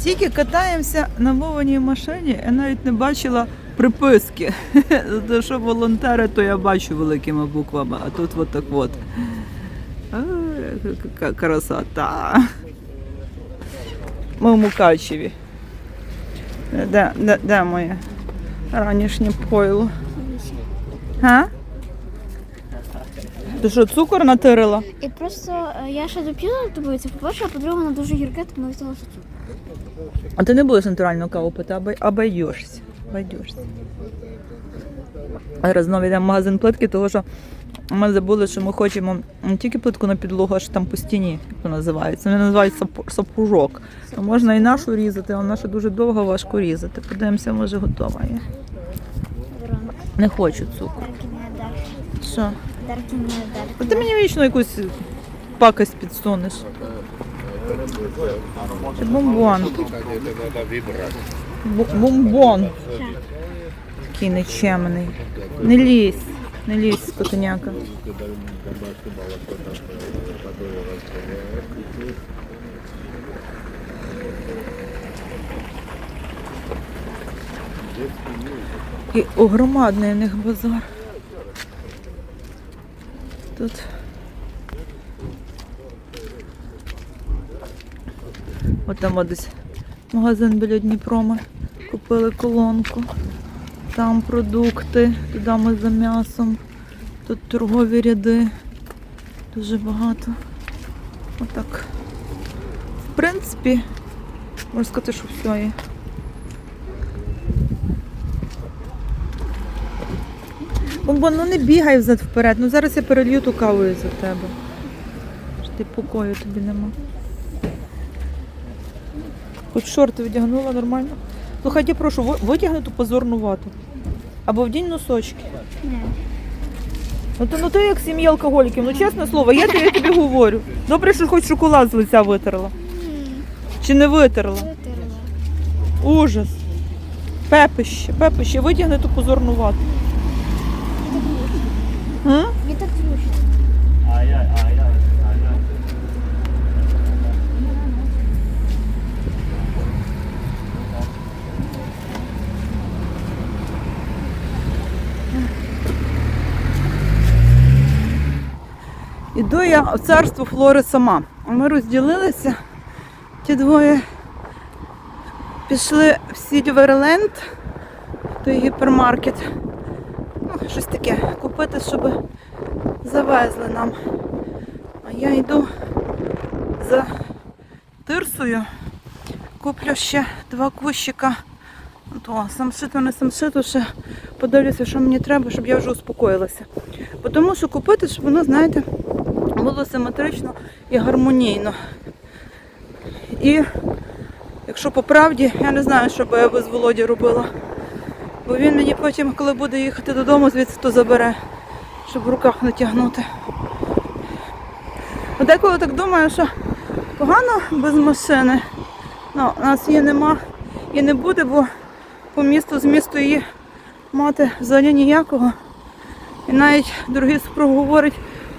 Стільки катаємося на Вованій машині, я навіть не бачила приписки. То що волонтери, то я бачу великими буквами, а тут от так от. Яка красота. Ми в Мукачеві. Де, де, де моє ранішнє пойло? Га? Ти що, цукор натирила? І просто е, я ще доп'ю тобою це по-перше, а по-друге, вона дуже гірка, тому я взяла цукор. А ти не будеш натуральну каву пити, а бай- обойдешся. Обойдешся. Зараз знову йдемо в магазин плитки, тому що ми забули, що ми хочемо не тільки плитку на підлогу, а ж там по стіні, як то називається. Вони називають сапужок. То можна і нашу різати, а ще дуже довго важко різати. Подивимося, може готова є. Не хочу цукру. Що? А ти мені вічно якусь пакость підсунеш. Це бомбон. Бомбон. Такий нечемний. Не лізь, не лізь, скотиняка. І огромадний у них базар. Тут. От от десь магазин біля Дніпрома. Купили колонку. Там продукти, туди ми за м'ясом. Тут торгові ряди. Дуже багато. Отак. В принципі, можна сказати, що все є. Бомбон, ну не бігай взад вперед. Ну зараз я перелью ту кавою за тебе. Ти покою тобі нема. Хоч шорти віддягнула нормально. Слухай, я прошу, ви- витягни ту позорну вату. Або вдінь носочки. Ну то ну ти як сім'я алкоголіків, ну чесне слово, я тобі, я тобі говорю. Добре, що хоч шоколад з лиця витерла. Чи не витерла? Витерла. Ужас. Пепище, пепище, витягни ту позорну вату. М? Мені так зручно. Іду я в царство Флори сама. Ми розділилися. Ті двоє пішли в Сільверленд, той гіпермаркет. Ну, щось таке купити, щоб завезли нам. А я йду за тирсою. Куплю ще два кущика. То, самшиту, не самшиту, ще подивлюся, що мені треба, щоб я вже успокоїлася. Бо Тому що купити, щоб воно, знаєте, було симетрично і гармонійно. І якщо по правді, я не знаю, що би я без Володі робила. Бо він мені потім, коли буде їхати додому, звідси то забере, щоб в руках не тягнути. От Деколи так думаю, що погано без машини. Ну, у нас її нема і не буде, бо по місту з місту її мати взагалі ніякого. І навіть супруг говорить,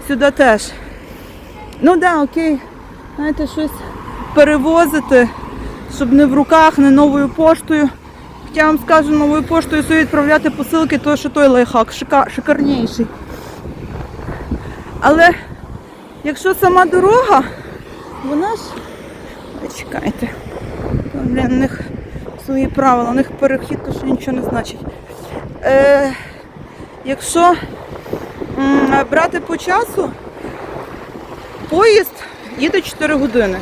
сюди теж. Ну да, окей, знаєте, щось перевозити, щоб не в руках, не новою поштою. Хоча вам скажу, новою поштою собі відправляти посилки, то що той лайфхак, шика, шикарніший. Але якщо сама дорога, вона ж. Чекайте. Блін, у них свої правила, у них перехід, то що нічого не значить. Е, якщо м, брати по часу, поїзд їде 4 години.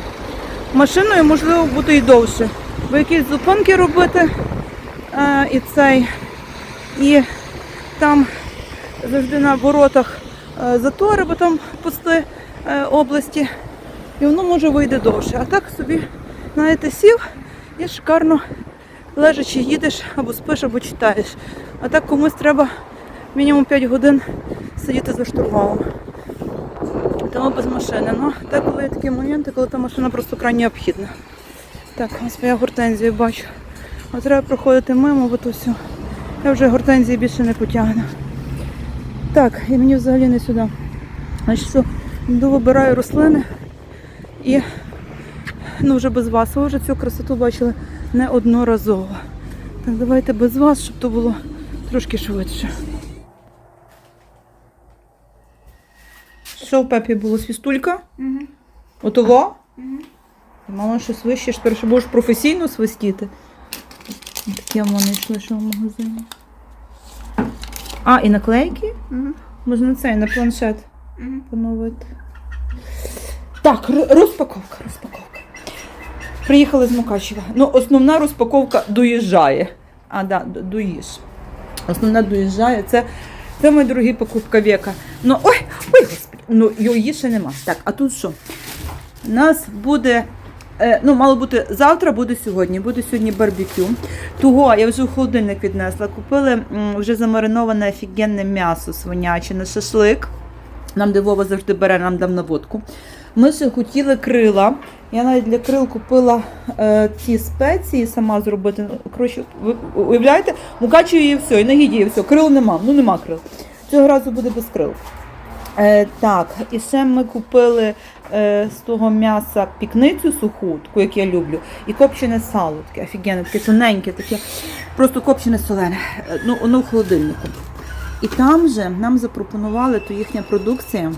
Машиною можливо буде і довше. Бо якісь зупинки робити е, і цей. І там завжди на воротах е, затори, бо там пусти е, області. І воно може вийде довше. А так собі, знаєте, сів і шикарно лежачи їдеш або спиш, або читаєш. А так комусь треба мінімум 5 годин сидіти за штурвалом. Тому без машини. Ну, так коли є такі моменти, коли та машина просто крайне необхідна. Так, ось я гортензію бачу. А треба проходити мимо, бо то все. Я вже гортензії більше не потягну. Так, і мені взагалі не сюди. Значить, що, йду вибираю рослини і ну вже без вас. Ви вже цю красоту бачили неодноразово. Так, давайте без вас, щоб то було трошки швидше. Що в пепі було свістулька? Угу. Отого? Угу. Мама щось вище, тепер ще будеш професійно свистіти. Таке в мене йшли, що в магазині. А, і наклейки? Угу. Можна цей на планшет Угу. поновити. Так, розпаковка, розпаковка. Приїхали з Мукачева. Ну, основна розпаковка доїжджає. А, да, доїж. Основна доїжджає. Це, це моя дорогі покупка віка. Ну, ой, ой. Ну, її ще нема. Так, а тут що? У нас буде. е, Ну, мало бути завтра, буде сьогодні. Буде сьогодні барбекю. Того я вже в холодильник віднесла. Купили вже замариноване офігенне м'ясо свиняче на шашлик. Нам де Вова завжди бере, нам дав на водку. Ми ще хотіли крила. Я навіть для крил купила е, ці спеції сама зробити. Коротше, ви уявляєте, мукачую і все, і на гіді все. Крил нема. Ну нема крил. Цього разу буде без крил. Е, так, і ще ми купили е, з того м'яса пікницю суху, таку, як я люблю, і копчене сало, таке офігенне, таке тоненьке, таке, просто копчене солене. Е, Ну, воно в холодильнику. І там же нам запропонували то їхня продукція,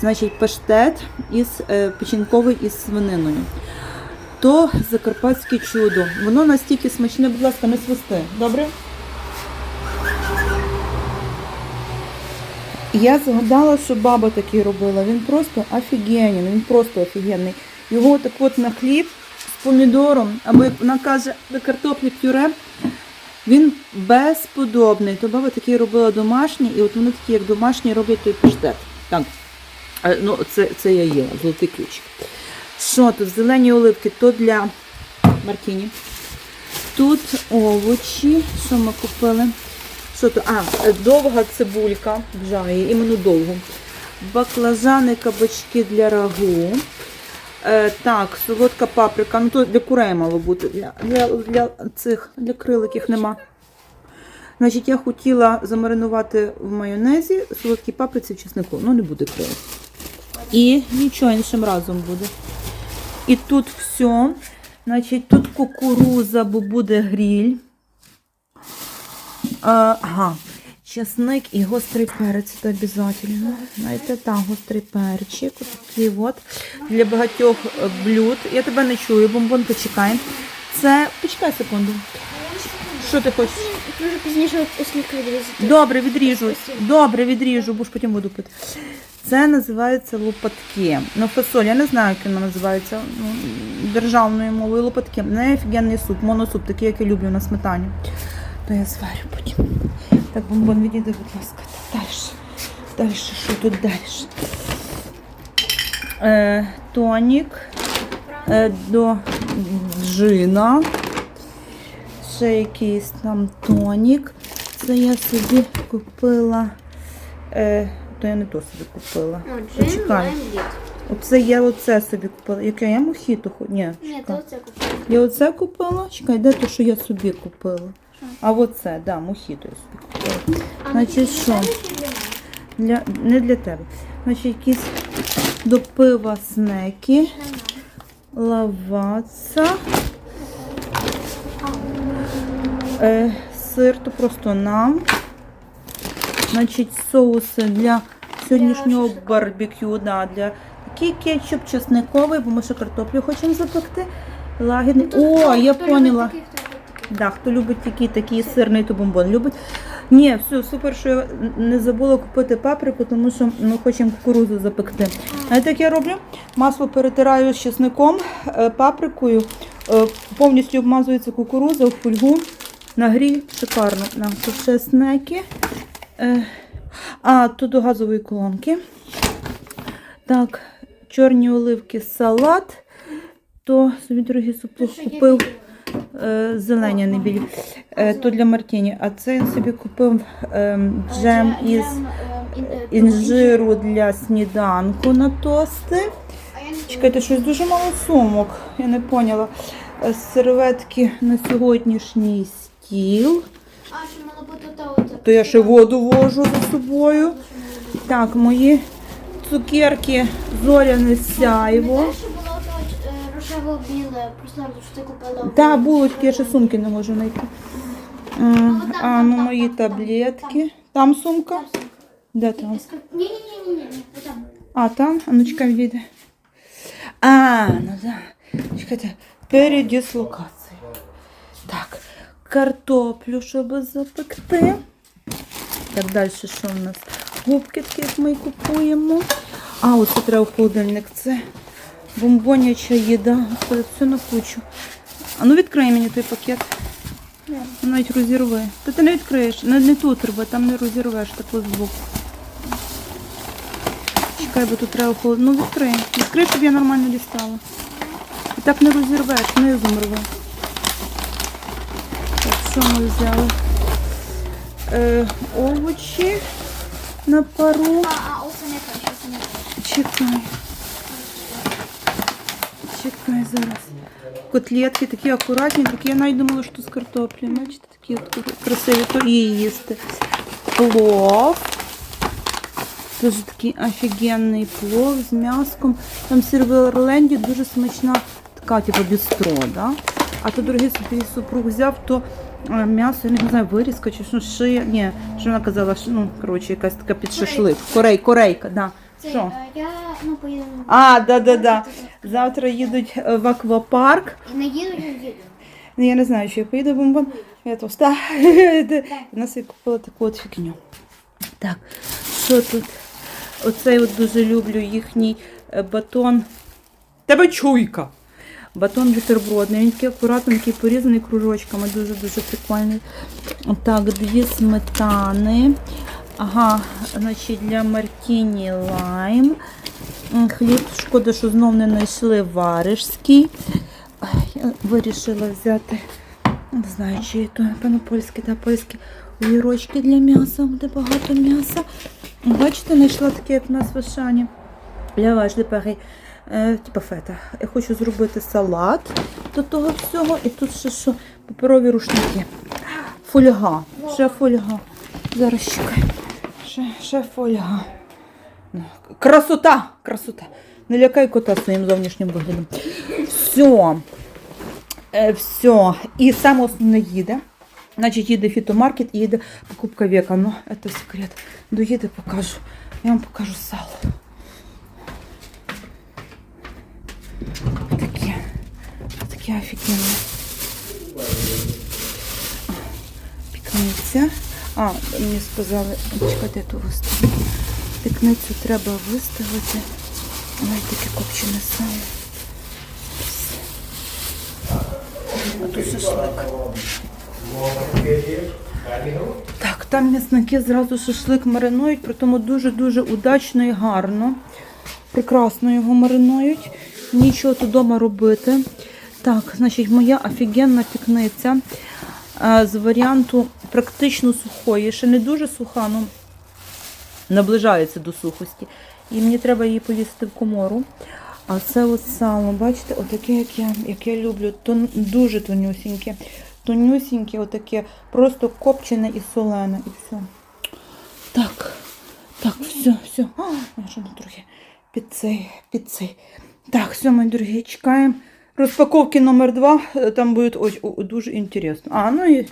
значить, паштет із е, печінковий із свининою. То закарпатське чудо. Воно настільки смачне, будь ласка, не свисти. Добре? Я згадала, що баба такий робила. Він просто офігенний, він просто офігенний. Його так от на хліб з помідором, або як вона каже, до картоплі пюре. Він безподобний. То баба такий робила домашній, і от вони такі, як домашні, роблять той паштет. Так. Ну, це, це я їла, золотий ключик. Що тут? Зелені оливки, то для Мартіні. Тут овочі, що ми купили. Що то? А, довга цибулька, бжає, іменно довгу. Баклажани, кабачки для рагу. Е, так, солодка паприка. Ну то для курей мало бути. Для, для, для цих для криликів нема. Значить, я хотіла замаринувати в майонезі солодкі паприці в чеснику. Ну, не буде крилик. І нічого іншим разом буде. І тут все. Значить, тут кукуруза, бо буде гріль. А, ага. Часник і гострий перець це обов'язково. Знаєте, так, гострий перчик. Отакий от. Для багатьох е, блюд. Я тебе не чую, бомбон почекай. Це. Почекай секунду. Що ти хочеш? Дуже пізніше, оскільки відрізати. Добре, відріжу. Добре, відріжу, бо ж потім буду пити. Це називається лопатки. Ну, фасоль, я не знаю, як вона називається ну, державною мовою лопатки. Не офігенний суп, моносуп, такий, як я люблю на сметані. То я зварю потім. Так, бомбон, відійди, будь ласка. Далі. Далі, що тут далі? Е, тонік е, до джина. Ще якийсь там тонік. Це я собі купила. Е, то я не то собі купила. О, джин, лайм. Оце я оце собі купила. Яке я мохіто? Ні, Ні, то це купила. Я оце купила. Чекай, де то, що я собі купила? А оце, да, мохіто я Значить, що? для не для тебе. Значить, якісь до пива снеки, лаваца, е, сир, то просто нам. Значить, соуси для сьогоднішнього барбекю. Да, для такий кетчуп чесниковий, бо ми ще картоплю хочемо запекти. Лагідний. Ну, О, я поняла. Да, хто любить такий, такий сирний, то бомбон любить. Ні, все, супер, що я не забула купити паприку, тому що ми хочемо кукурудзу запекти. Знаєте, як я роблю? Масло перетираю з чесником, е, паприкою, е, повністю обмазується кукурудза в фольгу. На гріль шикарно. На, тут ще снеки. Е, А, тут до газової колонки. Так, чорні оливки, салат. То собі дорогі супло купив. Е, зелені, не білі. Е, то для Мартіні. А це він собі купив ем, джем із ем, е, інжиру для сніданку на тости. Я Чекайте, щось дуже мало сумок. Я не поняла. Серветки на сьогоднішній стіл. То я ще воду вожу за собою. Так, мої цукерки зоряне сяйво. Було е, біле, просто що ти купила. Та, булочки, я ще сумки не можу знайти. М, А, ну мої таблетки. Там сумка? Там сумка. Де там? Ні, ні, ні, ні, ні, там. А, там? А ну чекай, відійде. А, ну да. Чекайте, передислокація. Так, картоплю, щоб запекти. Так, далі що в нас? Губки такі, як ми купуємо. А, оце треба в холодильник. Це бомбоняча їда. Господи, все на кучу. А ну відкрий мені той пакет. Не. Навіть розірви. Та ти не відкриєш. Не, не тут рви, там не розірвеш таку збоку. Чекай, бо тут треба холод. Ну відкрий. Відкрий, щоб я нормально дістала. І так не розірвеш, низом рви. Так, що ми взяли? Е, овочі на пару. А, а, оце не те, оце не те. Чекай. Чекай зараз. Котлетки такі акуратні, такі я навіть думала, що з картоплі. Бачите, такі от красиві, то її їсти. Плов. Дуже такий офігенний плов з м'яском. Там сірвелерленді дуже смачна така, типу бістро, да? А то дорогий собі супруг взяв, то е, м'ясо, я не знаю, вирізка чи що, шия. Ні, що вона казала, що, ну, коротше, якась така під шашлик. Корей, корейка, да. Що? е, я, ну, поїду. А, да, да, да. Завтра їдуть е, в аквапарк. І не їду, не їду. Ну, Я не знаю, чи я поїду бомбон. Я товста. У нас я купила таку от фігню. Так, що тут? Оцей от дуже люблю їхній е, батон. Тебе чуйка. Батон бутербродний. Він такий акуратненький, порізаний кружочками. Дуже-дуже прикольний. Так, дві сметани. Ага, значить для Мартіні лайм. Хліб, шкода, що знов не знайшли варежський. Я вирішила взяти, не знаю, чи то, напевно, польські та польські огірочки для м'яса, буде багато м'яса. Бачите, знайшла таке, як у нас в Ашані. Ляваш де пари. Е, типа фета. Я хочу зробити салат до того всього. І тут ще що паперові рушники. Фольга. Ще фольга. Зараз чекай. Ще, ще фольга. Ну, Красота! Красота! Не лякай кота своїм зовнішнім виглядом. Все. Е, все. І саме основне їде. Значить, їде фітомаркет і їде покупка века. Ну, це секрет. Доїде, покажу. Я вам покажу сало. Таке. Таке офігенне. Пікниця. А, мені сказали, чекайте, я ту виставлю. Пікницю треба виставити. Ой, таке копчене сало. А тут шашлик. Так, там м'ясники зразу шашлик маринують, при тому дуже-дуже удачно і гарно. Прекрасно його маринують. Нічого тут вдома робити. Так, значить, моя офігенна пікниця з варіанту практично сухої. Ще не дуже суха, але наближається до сухості. І мені треба її повісити в комору. А це от сало, бачите, отаке, як я, як я люблю, тон, дуже тонюсіньке. Тонюсіньке, отаке, просто копчене і солене, і все. Так, так, все, все. А, я трохи під цей, під цей. Так, все, мої дорогі, чекаємо. Розпаковки номер два. Е, Там буде ось, о, дуже інтересно. А, ну і,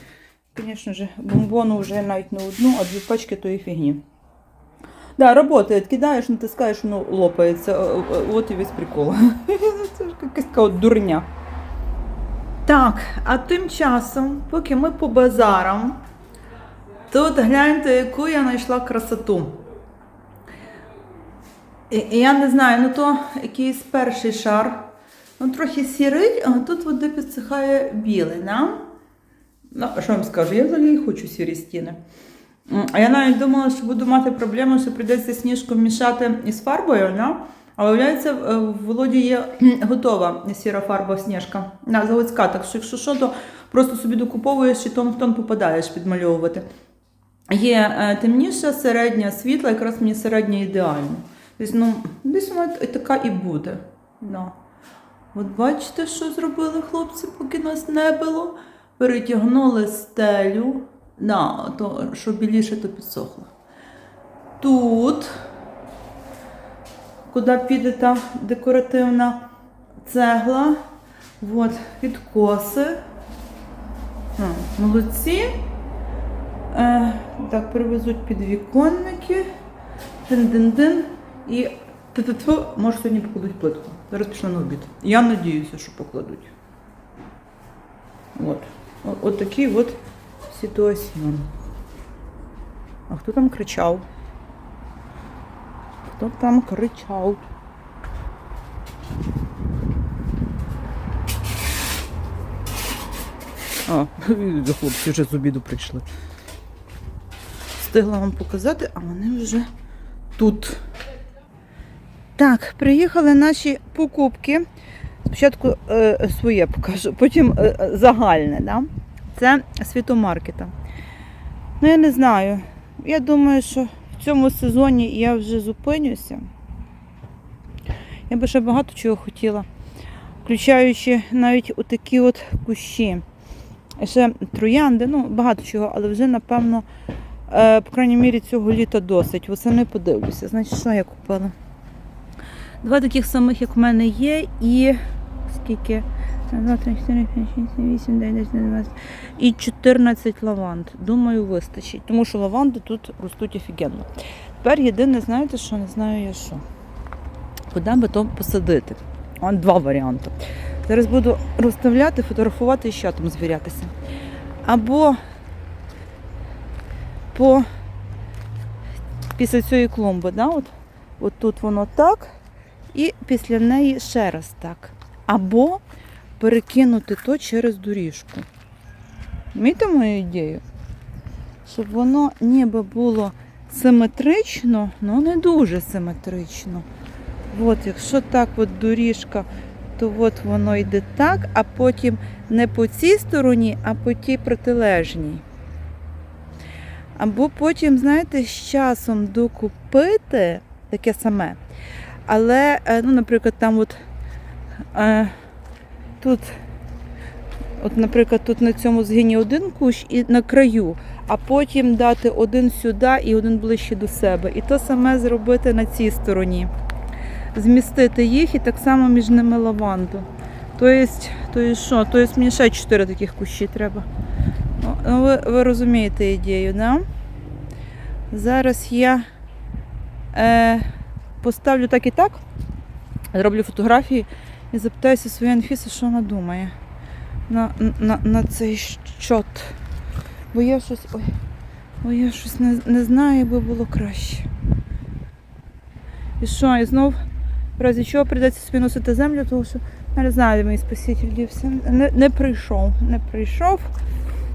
звісно ж, бомбону вже навіть не одну, а дві пачки тої фігні. Да, работает. Кидаєш, натискаєш, воно лопається. О, о, От і весь прикол. Це ж якась така дурня. Так, а тим часом, поки ми по базарам, тут гляньте, яку я знайшла красоту. І, і я не знаю, ну то якийсь перший шар. Ну, трохи сірий, а тут води підсихає білий. Ну, що вам скажу, я взагалі хочу сірі стіни. А я навіть думала, що буду мати проблему, що прийдеться сніжку мішати із фарбою, да? а виявляється, в- Володі є готова сіра фарба сніжка. На заводська, так що якщо що, то просто собі докуповуєш і тон в тон попадаєш підмальовувати. Є е, темніша, середня, світла, якраз мені середня ідеально. Тобто, ну, десь вона така і буде. Да. От бачите, що зробили хлопці, поки нас не було? Перетягнули стелю, да, то, що біліше, то підсохло. Тут, куди піде та декоративна цегла, От, відкоси. Молодці. Е, так, привезуть підвіконники. Дин-дин-дин. І ту може сьогодні покладуть плитку. Зараз пішли на обід. Я надіюся, що покладуть. От. От такий от ситуаціон. А хто там кричав? Хто там кричав? А, хлопці вже з обіду прийшли. Встигла вам показати, а вони вже тут. Так, приїхали наші покупки. Спочатку е, своє покажу, потім е, загальне. Да? Це світомаркета. Ну, я не знаю. Я думаю, що в цьому сезоні я вже зупинюся. Я би ще багато чого хотіла, включаючи навіть отакі от кущі. Ще троянди, ну багато чого, але вже, напевно, е, по крайній мірі, цього літа досить. Восени подивлюся. Значить, що я купила? Два таких самих, як в мене є, і скільки? 2, 3, 4, 5, 6, 7, 8, 9, 10, 11. І 14 лаванд. Думаю, вистачить. Тому що лаванди тут ростуть офігенно. Тепер єдине, знаєте, що не знаю я що. Куди би то посадити? Он два варіанти. Зараз буду розставляти, фотографувати і з чатом звірятися. Або по після цієї клумби, да, от, от тут воно так, і після неї ще раз так. Або перекинути то через доріжку. Мієте мою ідею? Щоб воно ніби було симетрично, але не дуже симетрично. От, якщо так от доріжка, то от воно йде так, а потім не по цій стороні, а по тій протилежній. Або потім, знаєте, з часом докупити таке саме. Але, е, ну, наприклад, там от е, тут, от, наприклад, тут на цьому згині один кущ і на краю, а потім дати один сюди і один ближче до себе. І то саме зробити на цій стороні. Змістити їх і так само між ними лаванду. Тобто, що? Тобто мені ще чотири таких кущі треба. Ну, ну, ви, ви розумієте ідею, да? Зараз я е, поставлю так і так, зроблю фотографії і запитаюся своєї Анфіси, що вона думає на, на, на цей щот. Бо я щось. Ой, бо я щось не, не знаю, як би було краще. І що, і знов, в разі чого прийдеться собі носити землю, тому що не знаю, де мій спаситель дівся. Не, не прийшов, не прийшов.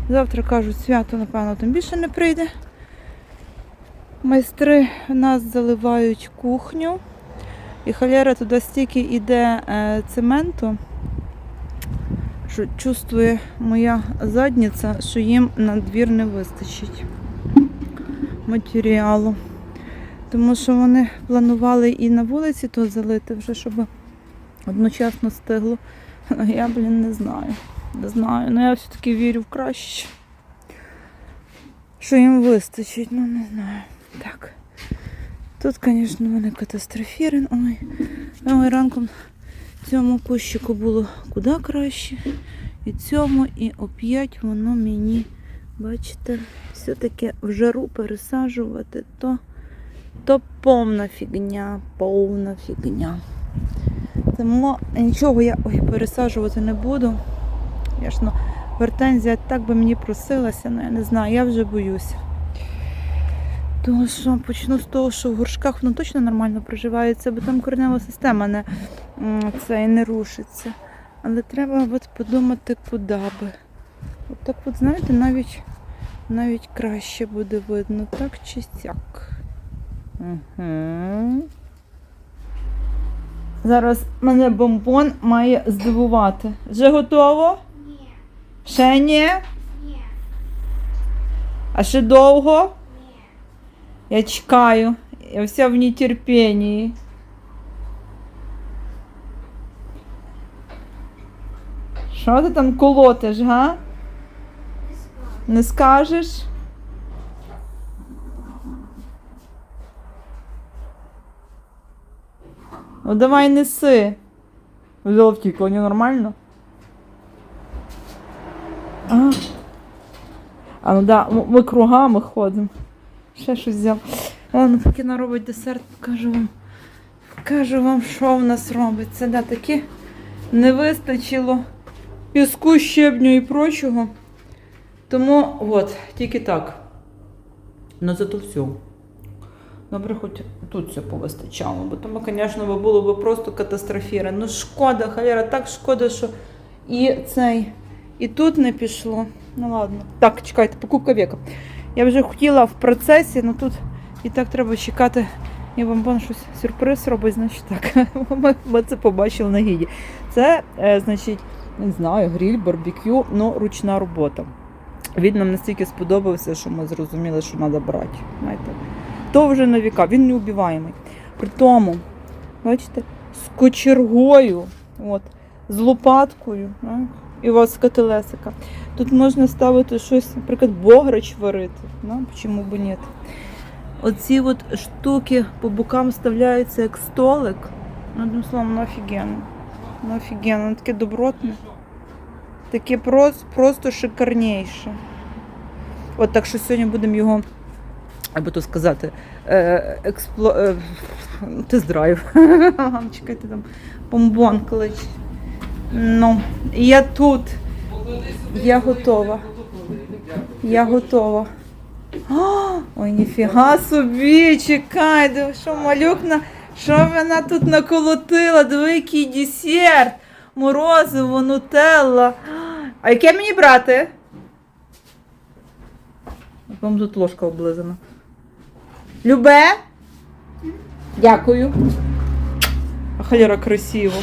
Завтра кажуть, свято, напевно, там більше не прийде. Майстри в нас заливають кухню. І холєра туди стільки йде е, цементу, що чувствує моя задниця, що їм на двір не вистачить матеріалу. Тому що вони планували і на вулиці то залити, вже щоб одночасно стигло. Я, блін, не знаю. Не знаю. Ну я все-таки вірю в краще. Що їм вистачить, ну не знаю. Так. Тут, звісно, вони катастрофіри. Ой, ой, ранком цьому кущику було куди краще. І цьому, і оп'ять воно мені, бачите, все-таки в жару пересаджувати, то, то повна фігня, повна фігня. Тому нічого я ой, пересаджувати не буду. Звісно, гортензія так би мені просилася, але я не знаю, я вже боюся. Тому що почну з того, що в горшках воно точно нормально проживається, бо там коренева система не, це і не рушиться. Але треба от подумати, куди би. От так от, знаєте, навіть, навіть краще буде видно, так чи сяк. Угу. Зараз мене бомбон має здивувати. Вже готово? Ні, Ще ні? ні, А ще довго? Я чекаю. Я вся в нетерпении. Що ти там колотиш, га? Не скажеш? Ну давай неси. Взяла втікла, не нормально? А, а ну да, ми кругами ходимо. Ще щось взяв. Ладно, поки вона робить десерт, покажу вам. Покажу вам, що в нас робиться. Да, таки не вистачило піску, щебню і прочого. Тому от, тільки так. Ну зато все. Добре, хоч тут все повистачало, бо тому, звісно, було б просто катастрофіра. Ну шкода, халера, так шкода, що і цей, і тут не пішло. Ну ладно. Так, чекайте, покупка віка. Я вже хотіла в процесі, але тут і так треба чекати. Я вам щось сюрприз робить, значить так. Ми, ми це побачили на гіді. Це, е, значить, не знаю, гриль, барбекю, ну ручна робота. Він нам настільки сподобався, що ми зрозуміли, що треба брати. Знаєте. То вже на віка, він неубиваємий. При тому, бачите, з кочергою, от, з лопаткою, так, і у вас котелесика. Тут можна ставити щось, наприклад, бограч варити. Ну, чому б ні? Оці от штуки по бокам вставляються як столик. Ну, одним словом, ну офігенно. Ну офігенно, воно таке добротне. Таке просто, просто шикарніше. От так що сьогодні будемо його, або то сказати, е, експло... е, тест-драйв. Чекайте там бомбон клич. Ну, я тут. Я готова. Я готова. О, ой, ніфіга собі, чекай, диви, що малюкна, що вона тут наколотила, диви, який десерт, морозиво, нутелла. А яке мені брати? Вам тут ложка облизана. Любе? Дякую. А халера красиво.